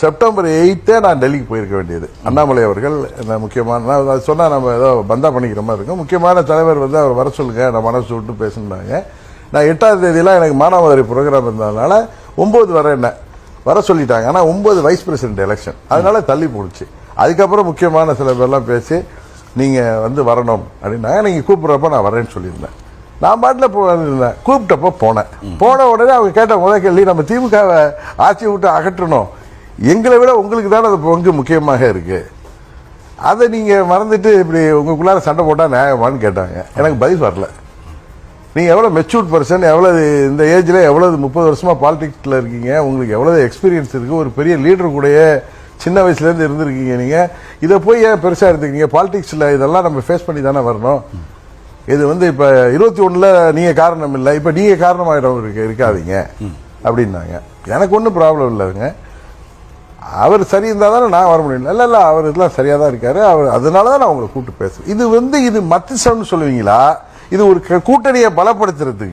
September எயித்தே நான் டெல்லிக்கு போயிருக்க வேண்டியது. அண்ணாமலை அவர்கள் என்ன முக்கியமான நான் அது சொன்னா நம்ம ஏதோ பந்தா பண்ணிக்கிற மாதிரி இருக்கும். முக்கியமான தலைவர் வந்து அவர் வர சொல்லுங்க நான் மனசு விட்டு பேசினாங்க நான் எட்டாவது தேதியெல்லாம் எனக்கு மானாமதுரை ப்ரோக்ராம் இருந்ததுனால ஒன்பது வர என்ன வர சொல்லிட்டாங்க. ஆனால் ஒன்பது வைஸ் பிரசிடென்ட் எலெக்ஷன் அதனால தள்ளி போடுச்சு அதுக்கப்புறம் முக்கியமான சில பேர்லாம் பேசி நீங்க வந்து வரணும் அப்படின்னாங்க. நீங்க கூப்பிடுறப்ப நான் வரேன்னு சொல்லியிருந்தேன். நான் பாட்டில் போயிருந்தேன் கூப்பிட்டப்போ போனேன். போன உடனே அவங்க கேட்ட முதல் கேள்வி நம்ம திமுகவை ஆட்சி விட்டு அகற்றணும். எங்களை விட உங்களுக்கு தானே அது பங்கு முக்கியமாக இருக்குது அதை நீங்கள் மறந்துட்டு இப்படி உங்களுக்குள்ளார சண்டை போட்டால் நியாயமானு கேட்டாங்க. எனக்கு பதில் வரல. நீங்கள் எவ்வளோ மெச்சூர்ட் பர்சன் எவ்வளவு இந்த ஏஜில் எவ்வளோ முப்பது வருஷமாக பாலிடிக்ஸில் இருக்கீங்க உங்களுக்கு எவ்வளவு எக்ஸ்பீரியன்ஸ் இருக்குது ஒரு பெரிய லீடர் கூடயே சின்ன வயசுலேருந்து இருந்திருக்கீங்க நீங்கள் இதை போய் ஏன் பெருசாக எடுத்துக்கீங்க பாலிடிக்ஸில் இதெல்லாம் நம்ம ஃபேஸ் பண்ணி தானே வரணும். இது வந்து இப்போ இருபத்தி ஒன்றில் நீங்கள் காரணம் இல்லை இப்போ நீங்கள் காரணமாயிடம் இருக்க இருக்காதீங்க. அப்படின்னாங்க. எனக்கு ஒன்றும் ப்ராப்ளம் இல்லைங்க. அவர் சரி இருந்தால் தானே நான் வர முடியும். இல்லை இல்லை அவர் இதெல்லாம் சரியாக தான் இருக்கார். அவர் அதனால தான் நான் உங்களை கூப்பிட்டு பேசுவேன் இது வந்து இது மத்திசம்னு சொல்லுவீங்களா? இது ஒரு க- கூட்டணியை பலப்படுத்துறதுக்கு.